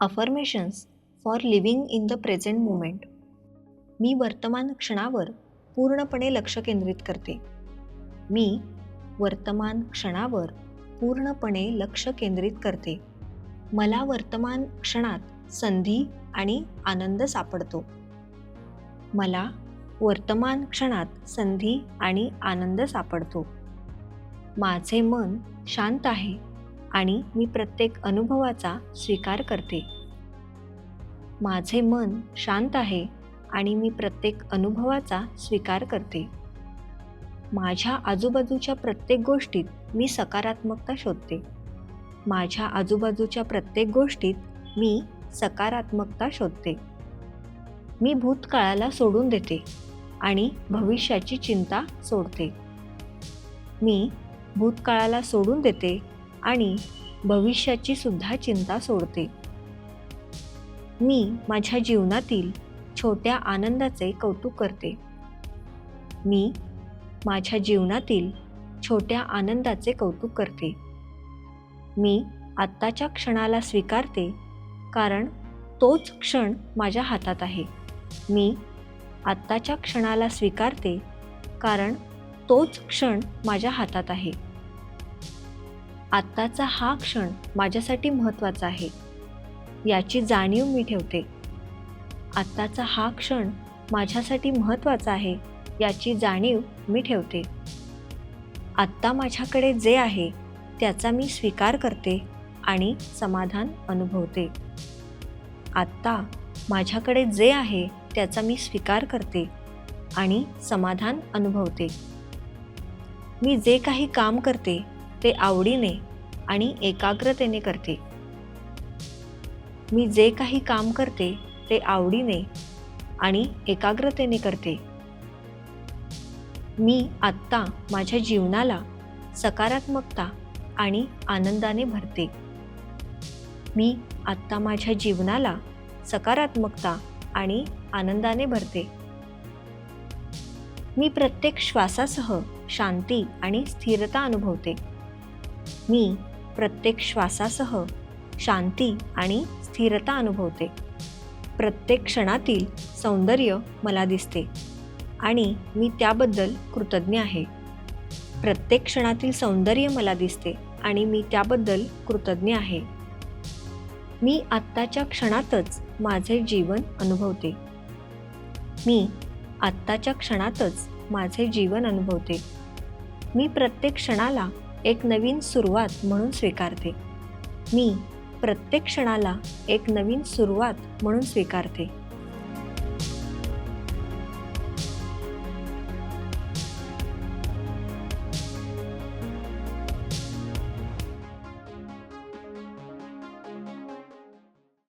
Affirmations for living in the present moment मी वर्तमान क्षणावर पूर्णपणे लक्ष केंद्रित करते. मी वर्तमान क्षणावर पूर्णपणे लक्ष केंद्रित करते. मला वर्तमान क्षणात संधी आणि आनंद सापडतो. मला वर्तमान क्षणात संधी आणि आनंद सापडतो. माझे मन शांत आहे. आणि मी प्रत्येक अनुभवाचा स्वीकार करते. माझे मन शांत आहे आणि मी प्रत्येक अनुभवाचा स्वीकार करते. माझ्या आजूबाजूच्या प्रत्येक गोष्टीत मी सकारात्मकता शोधते. माझ्या आजूबाजूच्या प्रत्येक गोष्टीत मी सकारात्मकता शोधते. मी भूतकाळाला सोडून देते आणि भविष्याची चिंता सोडते. मी भूतकाळाला सोडून देते आणि भविष्याची सुद्धा चिंता सोडते. मी माझ्या जीवनातील छोट्या आनंदाचे कौतुक करते. मी माझ्या जीवनातील छोट्या आनंदाचे कौतुक करते. मी आत्ताच्या क्षणाला स्वीकारते कारण तोच क्षण माझ्या हातात आहे. मी आत्ताच्या क्षणाला स्वीकारते कारण तोच क्षण माझ्या हातात आहे. आत्ताचा हा क्षण माझ्यासाठी महत्त्वाचा आहे. याची जाणीव मी ठेवते. आत्ताचा हा क्षण माझ्यासाठी महत्त्वाचा आहे याची जाणीव मी ठेवते. आत्ता माझ्याकडे जे आहे त्याचा मी स्वीकार करते आणि समाधान अनुभवते. आत्ता माझ्याकडे जे आहे त्याचा मी स्वीकार करते आणि समाधान अनुभवते. मी जे काही काम करते ते आवडीने आणि एकाग्रतेने करते. मी जे काही काम करते ते आवडीने आणि एकाग्रतेने करते. मी आत्ता माझ्या जीवनाला सकारात्मकता आणि आनंदाने भरते. मी आत्ता माझ्या जीवनाला सकारात्मकता आणि आनंदाने भरते. मी प्रत्येक श्वासासह शांती आणि स्थिरता अनुभवते. मी प्रत्येक श्वासासह शांती आणि स्थिरता अनुभवते. प्रत्येक क्षणातील सौंदर्य मला दिसते आणि मी त्याबद्दल कृतज्ञ आहे. प्रत्येक क्षणातील सौंदर्य मला दिसते आणि मी त्याबद्दल कृतज्ञ आहे. मी आत्ताच्या क्षणातच माझे जीवन अनुभवते. मी आत्ताच्या क्षणातच माझे जीवन अनुभवते. मी प्रत्येक क्षणाला एक नवीन सुरुवात म्हणून स्वीकारते. मी प्रत्येक क्षणाला एक नवीन सुरुवात म्हणून स्वीकारते.